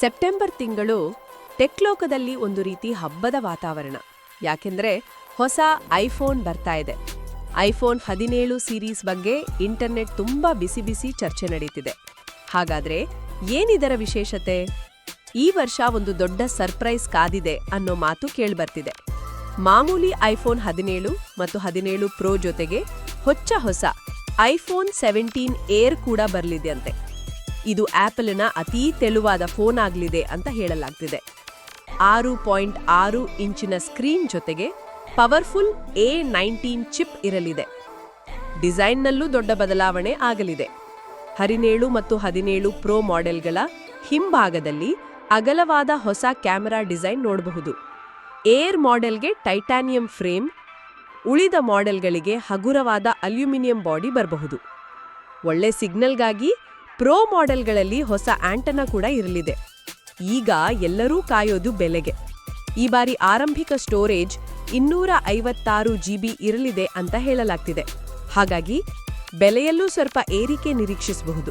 September ತಿಂಗಳು ಟೆಕ್ಲೋಕದಲ್ಲಿ ಒಂದು ರೀತಿ ಹಬ್ಬದ ವಾತಾವರಣ. ಯಾಕೆಂದ್ರೆ ಹೊಸ ಐಫೋನ್ ಬರ್ತಾ ಇದೆ. ಐಫೋನ್ ಹದಿನೇಳು ಸೀರೀಸ್ ಬಗ್ಗೆ ಇಂಟರ್ನೆಟ್ ತುಂಬಾ ಬಿಸಿ ಬಿಸಿ ಚರ್ಚೆ ನಡೀತಿದೆ. ಹಾಗಾದ್ರೆ ಏನಿದರ ವಿಶೇಷತೆ? ಈ ವರ್ಷ ಒಂದು ದೊಡ್ಡ ಸರ್ಪ್ರೈಸ್ ಕಾದಿದೆ ಅನ್ನೋ ಮಾತು ಕೇಳ್ಬರ್ತಿದೆ. ಮಾಮೂಲಿ ಐಫೋನ್ ಹದಿನೇಳು ಮತ್ತು ಹದಿನೇಳು ಪ್ರೋ ಜೊತೆಗೆ ಹೊಚ್ಚ ಹೊಸ ಐಫೋನ್ ಸೆವೆಂಟೀನ್ ಏರ್ ಕೂಡ ಬರಲಿದೆಯಂತೆ ಇದು ಆಪಲ್ನ ಅತೀ ತೆಳುವಾದ ಫೋನ್ ಆಗಲಿದೆ ಅಂತ ಹೇಳಲಾಗ್ತಿದೆ. ಆರು ಪಾಯಿಂಟ್ ಆರು ಇಂಚಿನ ಸ್ಕ್ರೀನ್ ಜೊತೆಗೆ ಪವರ್ಫುಲ್ ಎ ನೈನ್ಟೀನ್ ಚಿಪ್ ಇರಲಿದೆ. ಡಿಸೈನ್ನಲ್ಲೂ ದೊಡ್ಡ ಬದಲಾವಣೆ ಆಗಲಿದೆ. ಹದಿನೇಳು ಮತ್ತು ಹದಿನೇಳು ಪ್ರೋ ಮಾಡೆಲ್ಗಳ ಹಿಂಭಾಗದಲ್ಲಿ ಅಗಲವಾದ ಹೊಸ ಕ್ಯಾಮೆರಾ ಡಿಸೈನ್ ನೋಡಬಹುದು. ಏರ್ ಮಾಡೆಲ್ಗೆ ಟೈಟಾನಿಯಂ ಫ್ರೇಮ್, ಉಳಿದ ಮಾಡೆಲ್ಗಳಿಗೆ ಹಗುರವಾದ ಅಲ್ಯೂಮಿನಿಯಂ ಬಾಡಿ ಬರಬಹುದು. ಒಳ್ಳೆ ಸಿಗ್ನಲ್ಗಾಗಿ ಪ್ರೋ ಮಾಡೆಲ್ಗಳಲ್ಲಿ ಹೊಸ ಆಂಟನ ಕೂಡ ಇರಲಿದೆ. ಈಗ ಎಲ್ಲರೂ ಕಾಯೋದು ಬೆಲೆಗೆ. ಈ ಬಾರಿ ಆರಂಭಿಕ ಸ್ಟೋರೇಜ್ ಇನ್ನೂರ ಐವತ್ತಾರು ಜಿಬಿ ಇರಲಿದೆ ಅಂತ ಹೇಳಲಾಗ್ತಿದೆ. ಹಾಗಾಗಿ ಬೆಲೆಯಲ್ಲೂ ಸ್ವಲ್ಪ ಏರಿಕೆ ನಿರೀಕ್ಷಿಸಬಹುದು.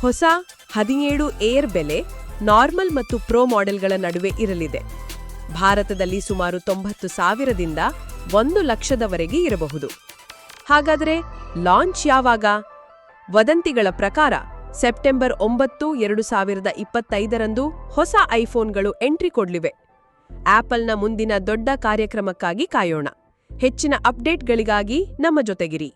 ಹೊಸ ಹದಿನೇಳು ಏರ್ ಬೆಲೆ ನಾರ್ಮಲ್ ಮತ್ತು ಪ್ರೋ ಮಾಡೆಲ್ಗಳ ನಡುವೆ ಇರಲಿದೆ. ಭಾರತದಲ್ಲಿ ಸುಮಾರು ತೊಂಬತ್ತು ಸಾವಿರದಿಂದ ಒಂದು ಲಕ್ಷದವರೆಗೆ ಇರಬಹುದು. ಹಾಗಾದರೆ ಲಾಂಚ್ ಯಾವಾಗ? ವದಂತಿಗಳ ಪ್ರಕಾರ ಸೆಪ್ಟೆಂಬರ್ ಒಂಬತ್ತು, ಎರಡು ಸಾವಿರದ ಇಪ್ಪತ್ತೈದರಂದು ಹೊಸ ಐಫೋನ್ಗಳು ಎಂಟ್ರಿ ಕೊಡ್ಲಿವೆ. ಆಪಲ್ನ ಮುಂದಿನ ದೊಡ್ಡ ಕಾರ್ಯಕ್ರಮಕ್ಕಾಗಿ ಕಾಯೋಣ. ಹೆಚ್ಚಿನ ಅಪ್ಡೇಟ್ಗಳಿಗಾಗಿ ನಮ್ಮ ಜೊತೆಗಿರಿ.